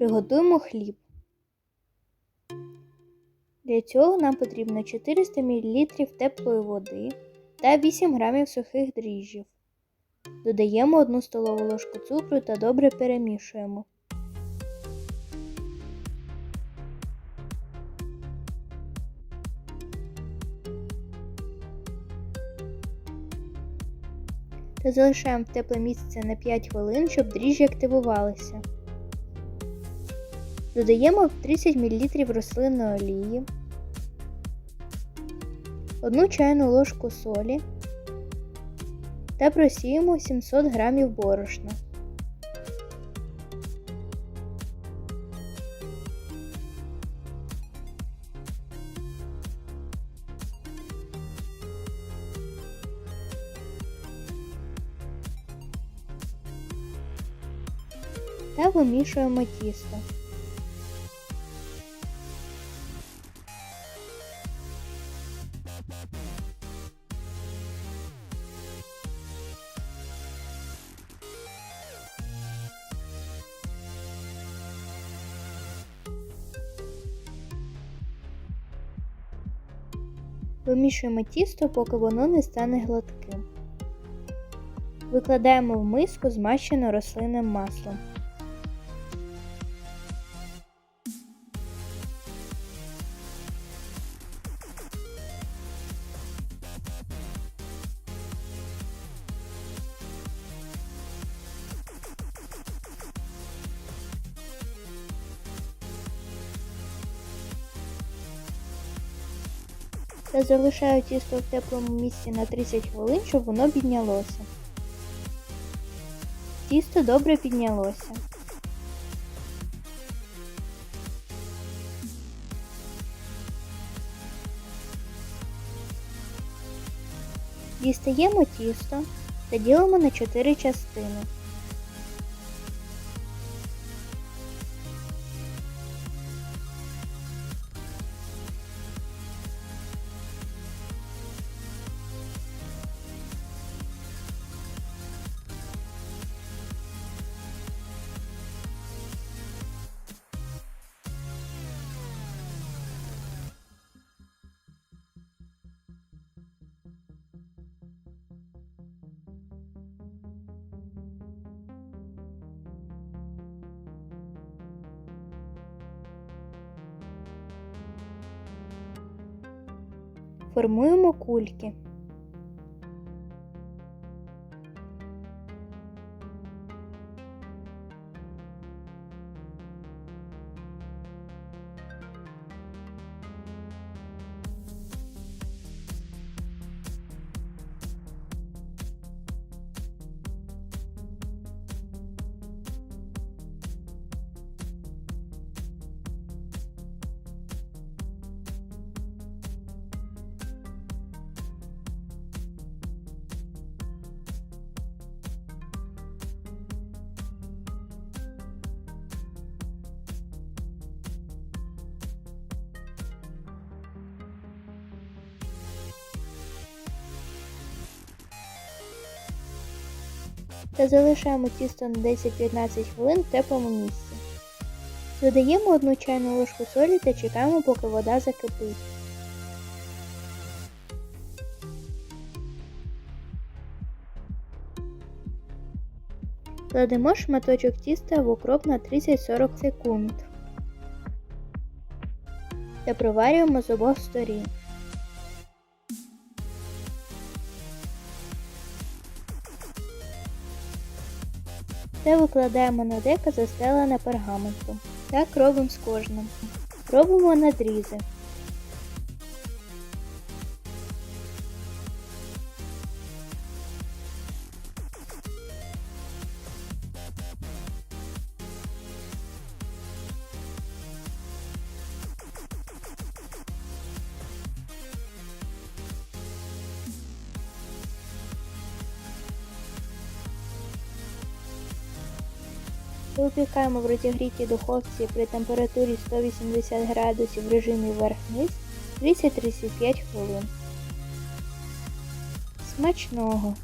Приготуємо хліб. Для цього нам потрібно 400 мл теплої води та 8 г сухих дріжджів. Додаємо 1 столову ложку цукру та добре перемішуємо. Та залишаємо в тепле місце на 5 хвилин, щоб дріжджі активувалися. Додаємо 30 мл рослинної олії, 1 чайну ложку солі та просіємо 700 г борошна. Та вимішуємо тісто. Вимішуємо тісто, поки воно не стане гладким. Викладаємо в миску змащену рослинним маслом. Та залишаю тісто в теплому місці на 30 хвилин, щоб воно піднялося. Тісто добре піднялося. Дістаємо тісто та ділимо на 4 частини. Формуємо кульки. Та залишаємо тісто на 10-15 хвилин в теплому місці. Додаємо 1 чайну ложку солі та чекаємо, поки вода закипить. Кладемо шматочок тіста в укроп на 30-40 секунд та проварюємо з обох сторін. Та викладаємо на дека застелене пергаментом. Так робимо з кожним. Робимо надрізи. Випікаємо в розігрітій духовці при температурі 180 градусів в режимі верх-низ 30-35 хвилин. Смачного!